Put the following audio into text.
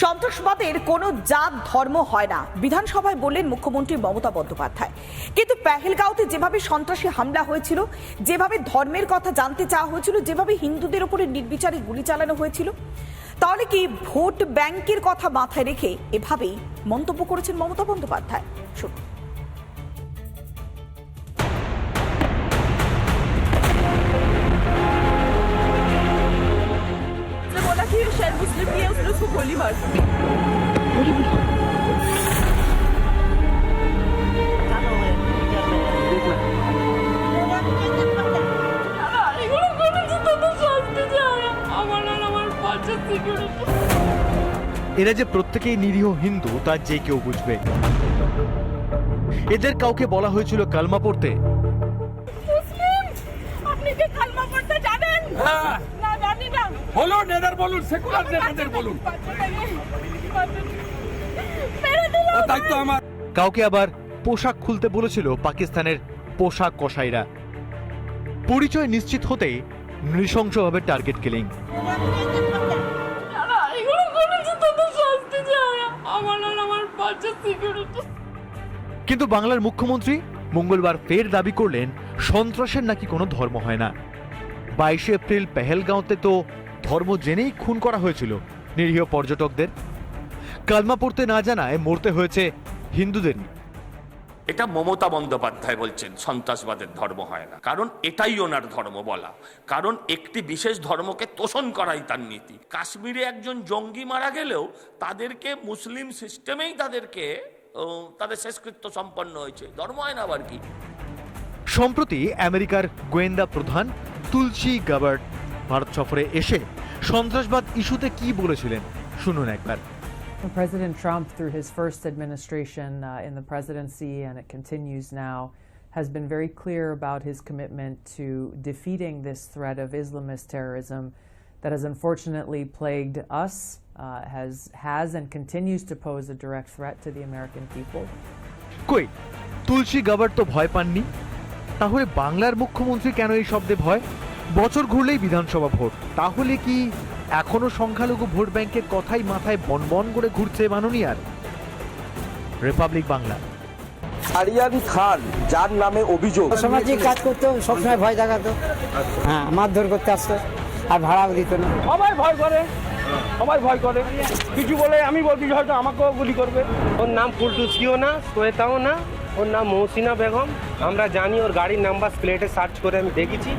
সন্ত্রাসবাদের কোনো জাত, ধর্ম হয় না। বিধানসভায় বললেন মুখ্যমন্ত্রী মমতা বন্দ্যোপাধ্যায়। কিন্তু পেহেলগাঁওতে যেভাবে সন্ত্রাসী হামলা হয়েছিল, যেভাবে ধর্মের কথা জানতে চাওয়া হয়েছিল, যেভাবে হিন্দুদের উপরে নির্বিচারে গুলি চালানো হয়েছিল, তাহলে কি ভোট ব্যাংকের কথা মাথায় রেখে এভাবেই মন্তব্য করেছেন মমতা বন্দ্যোপাধ্যায়? শুনুন। उसने बोला कि ये शायद मुस्लिम नहीं है उसने उसको गोली मार दी এগুলো করেছে তাদের শাস্তি চাই আমার আর আমার বাচ্চা সিকিউরিটি এরা যে প্রত্যেকেই নিরীহ হিন্দু তা যে কেউ বুঝবে এদের কাউকে বলা হয়েছিল কালমা পড়তে মুসলিম আপনি কি কালমা পড়তে জানেন হ্যাঁ না জানি না বলুন এদের বলুন সেকুলার নেতাদের বলুন। দায়িত্ব আমার কাউকে আবার পোশাক খুলতে বলেছিল পাকিস্তানের পোশাক কসাইরা। পরিচয় নিশ্চিত হতেই নৃশংসভাবে টার্গেট কিলিং। কিন্তু বাংলার মুখ্যমন্ত্রী মঙ্গলবার ফের দাবি করলেন সন্ত্রাসের নাকি কোনো ধর্ম হয় না। বাইশে এপ্রিল পেহেলগাঁওতে তো ধর্ম জেনেই খুন করা হয়েছিল নিরীহ পর্যটকদের। কালমা পড়তে না জানায় মরতে হয়েছে হিন্দুদেরই এটা মমতা বন্দ্যোপাধ্যায় বলছেন সন্ত্রাসবাদের ধর্ম হয় না। কারণ এটাই ওনার ধর্ম বলা। কারণ একটি বিশেষ ধর্মকে তোষণ করাই তার নীতি। কাশ্মীরে একজন জঙ্গি মারা গেলেও তাদেরকে মুসলিম সিস্টেমেই তাদেরকে তাদের শেষকৃত্য সম্পন্ন হয়েছে। ধর্ম হয় না আবার কি? সম্প্রতি আমেরিকার গোয়েন্দা প্রধান তুলসী গাবার্ট ভারত সফরে এসে সন্ত্রাসবাদ ইস্যুতে কি বলেছিলেন শুনুন একবার President Trump, through his first administration uh, in the presidency, and it continues now, has been very clear about his commitment to defeating this threat of Islamist terrorism that has unfortunately plagued us, uh, has, has and continues to pose a direct threat to the American people. কই তুলসী গাবার তো ভয় পাননি তাহলে বাংলার মুখ্যমন্ত্রী কেন এই শব্দে ভয় বছর ঘুরলেই বিধানসভা ভোট। তাহলে কি এখনও সংখ্যালঘু ভোট ব্যাংকের কথাই মাথায় বনবন করে ঘুরছে মাননীয়ার? রিপাবলিক বাংলা। আরিয়ান খান যার নামে অভিযোগ। সামাজিক কাজ করতো সবসময় ভয় দেখাতো। হ্যাঁ মারধর করতে আসতো আর ভাড়াও দিত না। সবাই ভয় করে সবাই ভয় করে। কিছু বলে আমি বলছি হয়তো আমাকেও গুলি করবে। ওর নাম ফুলটুসকিও না শ্বেতাও না ওর নাম মৌসিনা বেগম। আমরা জানি ওর গাড়ির নাম্বার প্লেটে সার্চ করে আমি দেখেছি।